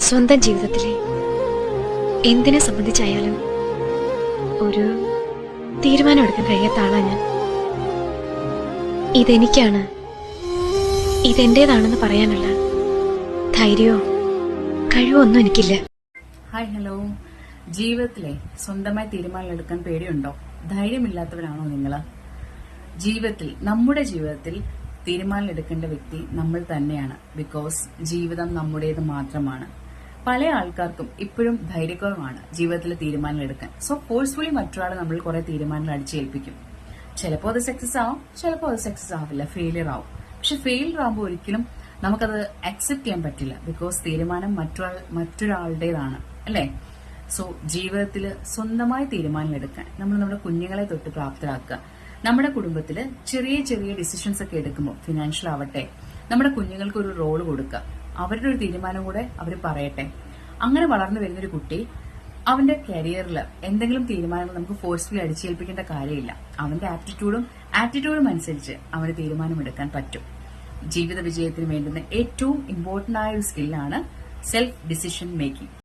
സ്വന്തം ജീവിതത്തിലെ എന്തിനെ സംബന്ധിച്ചായാലും ഒരു തീരുമാനം എടുക്കാൻ കഴിയാത്ത ആളാ ഞാൻ. ഇതെനിക്കാണ് ഇതെന്റേതാണെന്ന് പറയാനുള്ള ധൈര്യമോ കഴിവോ ഒന്നും എനിക്കില്ല. ഹായ് ഹലോ ജീവിതത്തിലെ സ്വന്തമായി തീരുമാനം എടുക്കാൻ പേടിയുണ്ടോ? ധൈര്യമില്ലാത്തവരാണോ നിങ്ങൾ? ജീവിതത്തിൽ നമ്മുടെ ജീവിതത്തിൽ തീരുമാനം എടുക്കേണ്ട വ്യക്തി നമ്മൾ തന്നെയാണ്. ബിക്കോസ് ജീവിതം നമ്മുടേത് മാത്രമാണ്. പല ആൾക്കാർക്കും ഇപ്പോഴും ധൈര്യക്കുറവാണ് ജീവിതത്തിൽ തീരുമാനങ്ങൾ എടുക്കാൻ. സോ ഫോഴ്സ്ഫുള്ളി മറ്റൊരാൾ നമ്മൾ കുറെ തീരുമാനങ്ങൾ അടിച്ചേൽപ്പിക്കും. ചിലപ്പോൾ അത് സക്സസ് ആവും ചിലപ്പോൾ അത് സക്സസ് ആവില്ല ഫെയിലിയർ ആവും. പക്ഷെ ഫെയിലിയർ ആകുമ്പോൾ ഒരിക്കലും നമുക്കത് അക്സെപ്റ്റ് ചെയ്യാൻ പറ്റില്ല ബിക്കോസ് തീരുമാനം മറ്റൊരാൾ മറ്റൊരാളുടേതാണ് അല്ലേ? സോ ജീവിതത്തിൽ സ്വന്തമായി തീരുമാനം എടുക്കാൻ നമ്മൾ നമ്മുടെ കുഞ്ഞുങ്ങളെ തൊട്ട് പ്രാപ്തരാക്കുക. നമ്മുടെ കുടുംബത്തിൽ ചെറിയ ചെറിയ ഡിസിഷൻസ് ഒക്കെ എടുക്കുമ്പോൾ ഫിനാൻഷ്യൽ ആവട്ടെ നമ്മുടെ കുഞ്ഞുങ്ങൾക്ക് ഒരു റോൾ കൊടുക്കുക. അവരുടെ ഒരു തീരുമാനം കൂടെ അവർ പറയട്ടെ. അങ്ങനെ വളർന്നു വരുന്നൊരു കുട്ടി അവന്റെ കരിയറിൽ എന്തെങ്കിലും തീരുമാനങ്ങൾ നമുക്ക് ഫോഴ്സ്ഫുള്ളി അടിച്ചേൽപ്പിക്കേണ്ട കാര്യമില്ല. അവന്റെ ആപ്റ്റിറ്റ്യൂഡും ആറ്റിറ്റ്യൂഡും അനുസരിച്ച് അവന് തീരുമാനമെടുക്കാൻ പറ്റും. ജീവിത വിജയത്തിന് വേണ്ടുന്ന ഏറ്റവും ഇമ്പോർട്ടന്റ് ആയ ഒരു സ്കില്ലാണ് സെൽഫ് ഡിസിഷൻ മേക്കിംഗ്